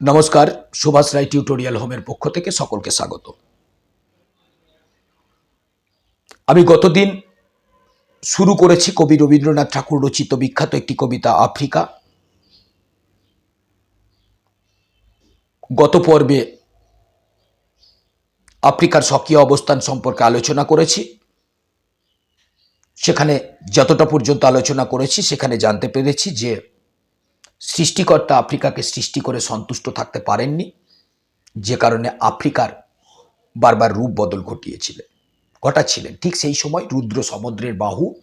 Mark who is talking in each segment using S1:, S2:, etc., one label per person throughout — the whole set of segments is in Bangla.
S1: নমস্কার, সুভাষ রায় টিউটোরিয়াল হোমের পক্ষ থেকে সকলকে স্বাগত। আমি গতদিন শুরু করেছি কবি রবীন্দ্রনাথ ঠাকুর রচিত বিখ্যাত একটি কবিতা, আফ্রিকা। গত পর্বে আফ্রিকার স্বকীয় অবস্থান সম্পর্কে আলোচনা করেছি। সেখানে যতটা পর্যন্ত আলোচনা করেছি, সেখানে জানতে পেরেছি যে সৃষ্টিকর্তা আফ্রিকাকে সৃষ্টি করে সন্তুষ্ট থাকতে পারেননি, যে কারণে আফ্রিকার বারবার রূপ বদল ঘটিয়েছিলেন ঘটাচ্ছিলেন। ঠিক সেই সময় রুদ্র সমুদ্রের বাহু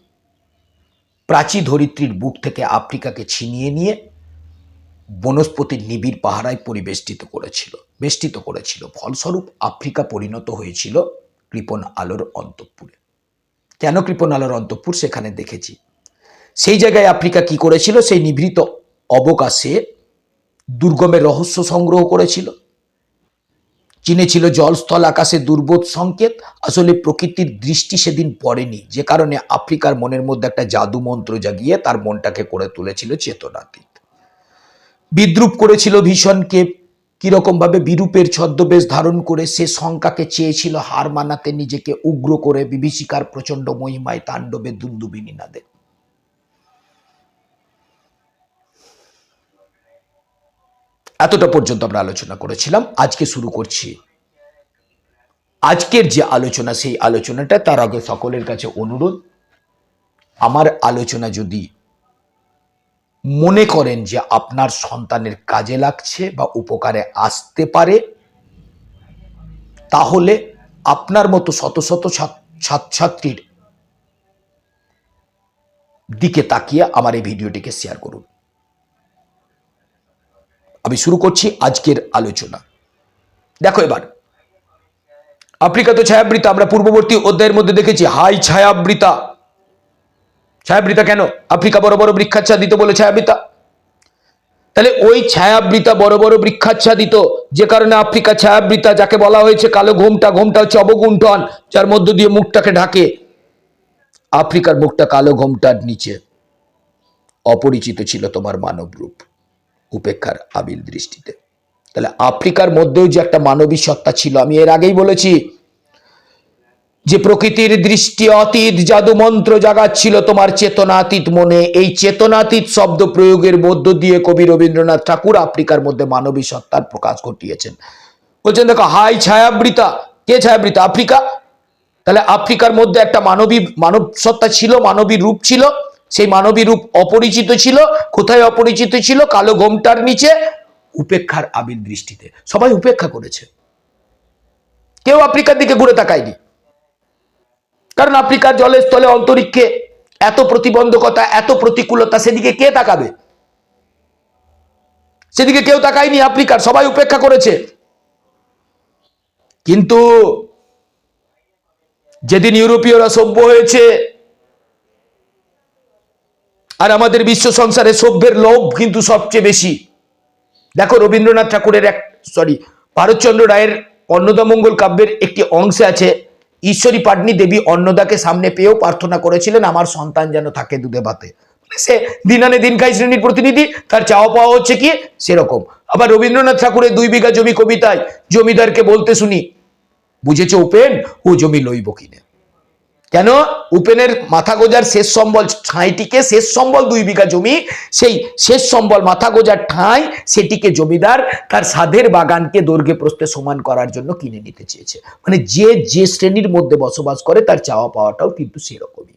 S1: প্রাচী ধরিত্রীর বুক থেকে আফ্রিকাকে ছিনিয়ে নিয়ে বনস্পতির নিবিড় পাহারায় পরিবেষ্টিত করেছিল, বেষ্টিত করেছিল। ফলস্বরূপ আফ্রিকা পরিণত হয়েছিল কৃপণ আলোর অন্তঃপুরে। কেন কৃপণ আলোর অন্তঃপুর? সেখানে দেখেছি। সেই জায়গায় আফ্রিকা কি করেছিল? সেই নিভৃত অবকাশে দুর্গমের রহস্য সংগ্রহ করেছিল। চীনে ছিল জলস্থল আকাশে দুর্বোধ সংকেত। আসলে প্রকৃতির দৃষ্টি সেদিন পড়েনি। যে কারণে আফ্রিকার মনের মধ্যে একটা জাদু মন্ত্র জাগিয়ে তার মনটাকে করে তুলেছিল চেতনাতীত। বিদ্রুপ করেছিল ভীষণকে। কীরকম ভাবে বিরূপের ছদ্মবেশ ধারণ করে সে শঙ্কাকে চেয়েছিল হার মানাতে নিজেকে উগ্র করে। বিভীষিকার প্রচণ্ড মহিমায় তাণ্ডবে দুন্দুবিনী নাদে এতটা পর্যন্ত আমরা আলোচনা করেছিলাম। আজকে শুরু করছি। আজকের যে আলোচনা, সেই আলোচনাটা তার আগে সকলের কাছে অনুরোধ। আমার আলোচনা যদি মনে করেন যে আপনার সন্তানের কাজে লাগছে বা উপকারে আসতে পারে, তাহলে আপনার মতো শত শত ছাত- ছাত্রছাত্রীর দিকে তাকিয়ে আমার এই ভিডিওটিকে শেয়ার করুন। আমি শুরু করছি আজকের আলোচনা। দেখো এবার আফ্রিকা তো ছায়াবৃতা, আমরা পূর্ববর্তী অধ্যায়ের মধ্যে দেখেছি, হাই ছায়াবৃতা। ছায়াবৃতা কেন? আফ্রিকা বড় বড় বৃক্ষাচ্ছাদিত বলে ছায়াবৃতা। তাহলে ওই ছায়াবৃতা বড় বড় বৃক্ষাচ্ছাদিত, যে কারণে আফ্রিকা ছায়াবৃতা যাকে বলা হয়েছে কালো ঘোমটা ঘোমটা হচ্ছে অবগুণ্ঠন, যার মধ্য দিয়ে মুখটাকে ঢাকে, আফ্রিকার মুখটা কালো ঘোমটার নিচে অপরিচিত ছিল তোমার মানব রূপ। উপেক্ষার আবিল দৃষ্টিতে। তাহলে আফ্রিকার মধ্যেও যে একটা মানবী সত্তা ছিল, আমি এর আগেই বলেছি যে প্রকৃতির দৃষ্টি অতীত জাদু মন্ত্র জাগাচ্ছিল তোমার চেতনাতীত মনে। এই চেতনাতীত শব্দ প্রয়োগের মধ্য দিয়ে কবি রবীন্দ্রনাথ ঠাকুর আফ্রিকার মধ্যে মানবী সত্তার প্রকাশ ঘটিয়েছেন। বলছেন, দেখো, হাই ছায়াবৃতা। কে ছায়াবৃতা? আফ্রিকা। তাহলে আফ্রিকার মধ্যে একটা মানবী, মানব সত্তা ছিল, মানবী রূপ ছিল। সেই মানবী রূপ অপরিচিত ছিল, কোথায় অপরিচিত ছিল? কালো ঘোমটার নিচে, উপেক্ষার আবির দৃষ্টিতে। সবাই উপেক্ষা করেছে। কেউ আফ্রিকার দিকে ঘুরে তাকায়নি। কারণ আফ্রিকার জলের স্থলে অন্তরিক্ষে এত প্রতিবন্ধকতা, এত প্রতিকূলতা, সেদিকে কে তাকাবে? সেদিকে কেউ তাকায়নি, আফ্রিকার সবাই উপেক্ষা করেছে। কিন্তু যেদিন ইউরোপীয়রা সভ্য হয়েছে আর আমাদের বিশ্ব সংসারে সভ্যের লোভ কিন্তু সবচেয়ে বেশি। দেখো রবীন্দ্রনাথ ঠাকুরের এক সরি ভারতচন্দ্র রায়ের অন্নদামঙ্গল কাব্যের একটি অংশে আছে, ঈশ্বরী পাটনি দেবী অন্নদাকে সামনে পেয়েও প্রার্থনা করেছিলেন, আমার সন্তান যেন থাকে দুধে ভাতে। মানে সে দিন আনে দিন খাই শ্রেণির প্রতিনিধি, তার চাওয়া পাওয়া হচ্ছে কি? সেরকম। আবার রবীন্দ্রনাথ ঠাকুরের দুই বিঘা জমি কবিতায়, জমিদারকে বলতে শুনি। বুঝেছে উপেন ও জমি লইব কিনে। কেন? উপেনের মাথা গোজার শেষ সম্বল ঠাঁইটিকে শেষ সম্বল দুই বিঘা জমি, সেই শেষ সম্বল মাথা গোজার ঠাঁই সেটিকে জমিদার তার সাধের বাগানকে দৈর্ঘ্যে প্রস্থে সমান করার জন্য কিনে নিতে চেয়েছে। মানে যে যে শ্রেণির মধ্যে বসবাস করে তার চাওয়া পাওয়াটাও কিন্তু সেরকমই।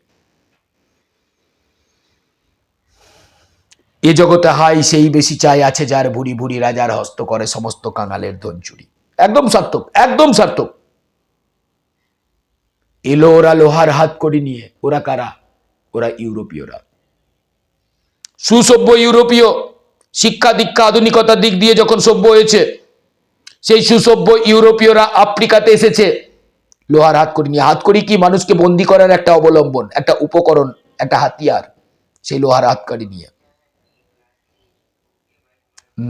S1: এ জগতে হাই সেই বেশি চাই আছে যার ভুরি ভুরি রাজার হস্ত করে সমস্ত কাঙালের ধন চুরি একদম সার্থক একদম সার্থক। এলো ওরা লোহার হাত করি নিয়ে। ওরা কারা? ওরা ইউরোপীয়রা। সুসভ্য ইউরোপীয় শিক্ষা দীক্ষা আধুনিকতার দিক দিয়ে যখন সভ্য হয়েছে, সেই সুসভ্য ইউরোপীয়রা আফ্রিকাতে এসেছে লোহার হাত করি নিয়ে। হাত করি কি মানুষকে বন্দি করার একটা অবলম্বন, একটা উপকরণ, একটা হাতিয়ার? সেই লোহার হাতকারি নিয়ে।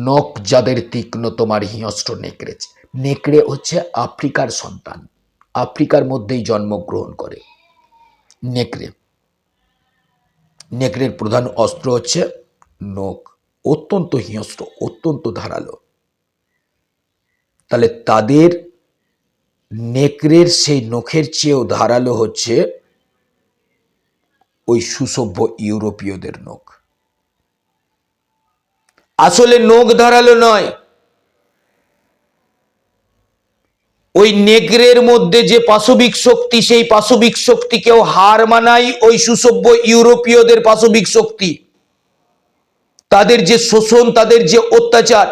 S1: নখ যাদের তীক্ষ্ণ, তোমার হিংস্র নেকড়েছে নেকড়ে হচ্ছে আফ্রিকার সন্তান। আফ্রিকার মধ্যেই জন্মগ্রহণ করে। নেকড়ে। নেকড়ের প্রধান অস্ত্র হচ্ছে নখ। অত্যন্ত হিংস্র, অত্যন্ত ধারালো। তাহলে তাদের নেকড়ের সেই নখের চেয়েও ধারালো হচ্ছে ওই সুসভ্য ইউরোপীয়দের নখ। আসলে নখ ধারালো নয় ওই নেগ্রের মধ্যে যে পাশবিক শক্তি, সেই পাশবিক শক্তিকেও হার মানাই ওই সুসভ্য ইউরোপীয়দের পাশবিক শক্তি। তাদের যে শোষণ, তাদের যে অত্যাচার,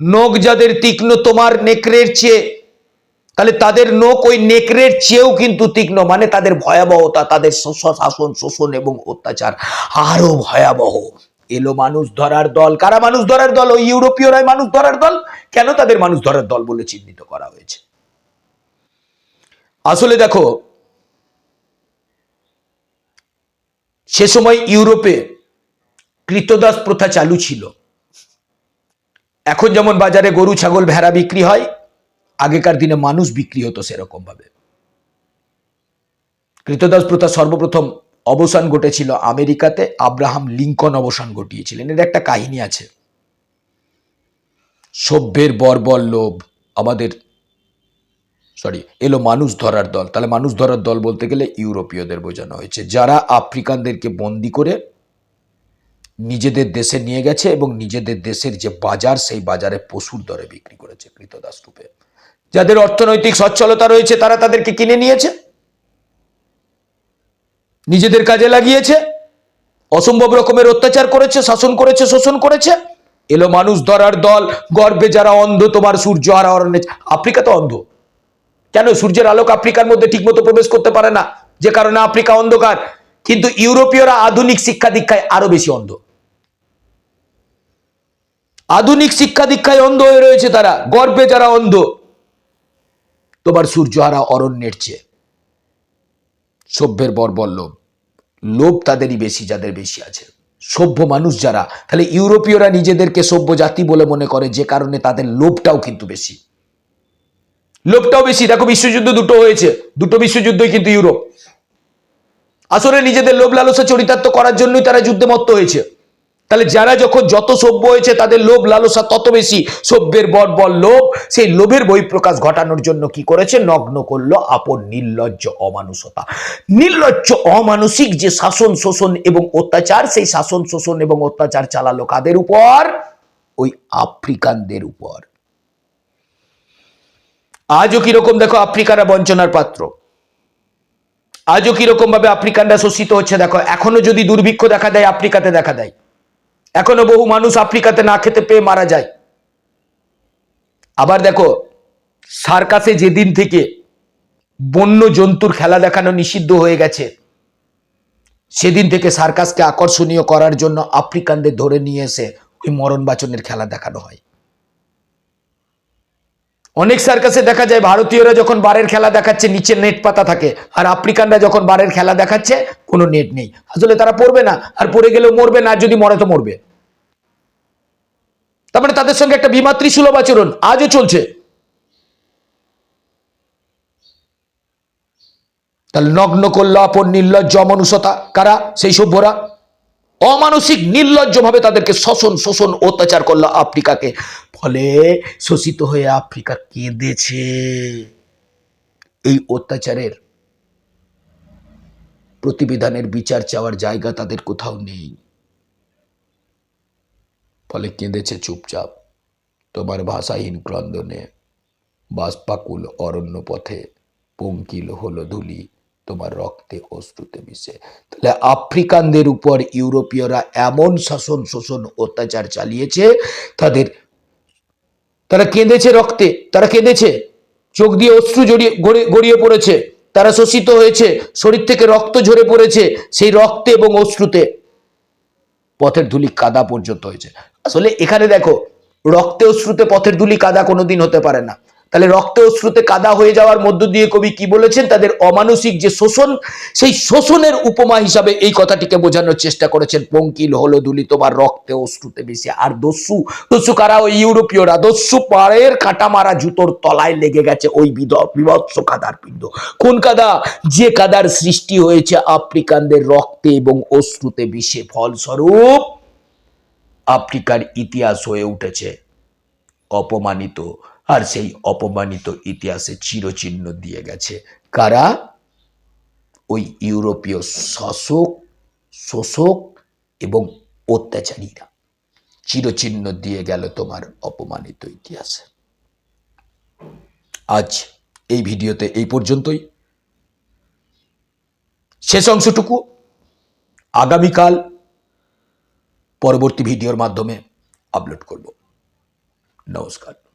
S1: নখ যাদের তীক্ষ্ণ, তোমার নেকড়ের চেয়ে, তাহলে তাদের নখ ওই নেকড়ের চেয়েও কিন্তু তীক্ষ্ণ মানে তাদের ভয়াবহতা, তাদের শাসন, শোষণ এবং অত্যাচার আরও ভয়াবহ। এলো মানুষ ধরার দল। কারা মানুষ ধরার দল? ওই ইউরোপীয়রাই মানুষ ধরার দল? কেন তাদের মানুষ ধরার দল বলে চিহ্নিত করা হয়েছে? আসলে দেখো, সে সময় ইউরোপে কৃতদাস প্রথা চালু ছিল। এখন যেমন বাজারে গরু, ছাগল, ভেড়া বিক্রি হয়, আগেকার দিনে মানুষ বিক্রি হতো সেরকম ভাবে কৃতদাস প্রথা সর্বপ্রথম অবসান ঘটেছিল আমেরিকাতে, আব্রাহাম লিঙ্কন অবসান ঘটিয়েছিলেন। এর একটা কাহিনী আছে। সভ্যের বর্বর লোভ আমাদের সরি এলো মানুষ ধরার দল। তাহলে মানুষ ধরার দল বলতে গেলে ইউরোপীয়দের বোঝানো হয়েছে। যারা আফ্রিকানদেরকে বন্দি করে নিজেদের দেশে নিয়ে গেছে এবং নিজেদের দেশের যে বাজার, সেই বাজারে পশুর দরে বিক্রি করেছে কৃতদাস রূপে। যাদের অর্থনৈতিক সচ্ছলতা রয়েছে, তারা তাদেরকে কিনে নিয়েছে। নিজেদের কাজে লাগিয়েছে, অসম্ভব রকমের অত্যাচার করেছে, শাসন করেছে, শোষণ করেছে। এলো মানুষ ধরার দল, গর্বে যারা অন্ধ, তোমার সূর্য আর অরণ্যে আফ্রিকা তো অন্ধ। কেন? সূর্যের আলোক আফ্রিকার মধ্যে ঠিকমতো প্রবেশ করতে পারে না। যে কারণে আফ্রিকা অন্ধকার। কিন্তু ইউরোপীয়রা আধুনিক শিক্ষা দীক্ষায় আরও বেশি অন্ধ। আধুনিক শিক্ষা দীক্ষায় অন্ধ হয়ে রয়েছে তারা। গর্বে যারা অন্ধ, তোমার সূর্য সূর্যহারা অরণ্যের চেয়ে। সভ্যের বর্বর লোভ তাদেরই বেশি, যাদের বেশি আছে। সভ্য মানুষ যারা, তাহলে ইউরোপীয়রা নিজেদেরকে সভ্য জাতি বলে মনে করে, যে কারণে তাদের লোভটাও কিন্তু বেশি। লোভটাও বেশি। দেখো, বিশ্বযুদ্ধ দুটো হয়েছে। দুটো বিশ্বযুদ্ধই কিন্তু ইউরোপ। আসলে নিজেদের লোভ লালসা চরিতার্থ করার জন্যই তারা যুদ্ধে মত্ত হয়েছে। তাহলে যারা যখন যত সভ্য হয়েছে, তাদের লোভ লালসা তত বেশি। সভ্যের বর্বর লোভ সেই লোভের বহিঃপ্রকাশ ঘটানোর জন্য কি করেছে? নগ্ন করল আপন নির্লজ্জ অমানুষতা। নির্লজ্জ অমানসিক যে শাসন, শোষণ এবং অত্যাচার, সেই শাসন, শোষণ এবং অত্যাচার চালালো কাদের উপর? ওই আফ্রিকানদের উপর। আজও কীরকম দেখো আফ্রিকারা বঞ্চনার পাত্র। আজও কীরকম ভাবে আফ্রিকানরা শোষিত হচ্ছে, দেখো, এখনও যদি দুর্ভিক্ষ দেখা দেয়, আফ্রিকাতে দেখা দেয়। এখনও বহু মানুষ আফ্রিকাতে না খেতে পেয়ে মারা যায়। আবার দেখো, সার্কাসে যেদিন থেকে বন্য জন্তুর খেলা দেখানো নিষিদ্ধ হয়ে গেছে, সেদিন থেকে সার্কাসকে আকর্ষণীয় করার জন্য আফ্রিকানদের ধরে নিয়ে এসে ওই মরণ বাচনের খেলা দেখানো হয়। অনেক সার্কাসে দেখা যায় ভারতীয়রা যখন বারের খেলা দেখাচ্ছে, নিচে নেট পাতা থাকে, আর আফ্রিকানরা যখন বারের খেলা দেখাচ্ছে, কোনো নেট নেই। আসলে তারা পড়বে না, আর পড়ে গেলেও মরবে না, আর যদি মরে তো মরবে। তার মানে তাদের সঙ্গে একটা বিমাতৃ সুলভ আচরণ আজও চলছে। তাহলে নগ্ন করল আপন নির্লজ্জ অমানুষতা। কারা? সেই সভ্যরা। অমানসিক নির্লজ্জভাবে তাদেরকে শোষণ শোষণ, অত্যাচার করল আফ্রিকাকে। ফলে শোষিত হয়ে আফ্রিকা কেঁদেছে। এই অত্যাচারের প্রতিবিধানের বিচার চাওয়ার জায়গা তাদের কোথাও নেই। ফলে কেঁদেছে চুপচাপ। তোমার ভাষাহীন ক্রন্দনে। বাষ্পাকুল অরণ্য পথে পঙ্কিল হলো ধুলি। তোমার রক্তে অশ্রুতে মিশে। তাহলে আফ্রিকানদের উপর ইউরোপীয়রা এমন শাসন, শোষণ, অত্যাচার চালিয়েছে, তাদের, তারা কেঁদেছে রক্তে, তারা কেঁদেছে। চোখ দিয়ে অশ্রু জড়িয়ে, গড়ে- গড়িয়ে পড়েছে। তারা শোষিত হয়েছে, শরীর থেকে রক্ত ঝরে পড়েছে সেই রক্তে এবং অশ্রুতে। পথের ধুলি কাদা পর্যন্ত হয়েছে। আসলে এখানে দেখো, রক্তে অশ্রুতে পথের ধুলি কাদা কোনোদিন হতে পারে না। তাহলে রক্তে অশ্রুতে কাদা হয়ে যাওয়ার মধ্য দিয়ে কবি কি বলেছেন? তাদের অমানসিক যে শোষণ, সেই শোষণের উপমা হিসাবে এই কথাটিকে বোঝানোর চেষ্টা করেছেন পঙ্কিল হলো ধুলি তোমার রক্তে অশ্রুতে বেশি আর দস্যু দস্যু কারা? ওই ইউরোপীয়রা। দস্যু পাড়ের কাটা মারা জুতোর তলায় লেগে গেছে ওই বিভৎস কাদার পিণ্ড। কোন কাদা? যে কাদার সৃষ্টি হয়েছে আফ্রিকানদের রক্তে এবং অশ্রুতে বিষে ফলস্বরূপ আফ্রিকার ইতিহাস হয়ে উঠেছে। অপমানিত, আর সেই অপমানিত ইতিহাসে চিরচিহ্ন দিয়ে গেছে। কারা? ওই ইউরোপীয় শাসক, শোষক এবং অত্যাচারীরা। চিরচিহ্ন দিয়ে গেল তোমার অপমানিত ইতিহাসে। আজ এই ভিডিওতে এই পর্যন্তই। শেষ অংশটুকু। আগামীকাল পরবর্তী ভিডিওর মাধ্যমে আপলোড করব। নমস্কার।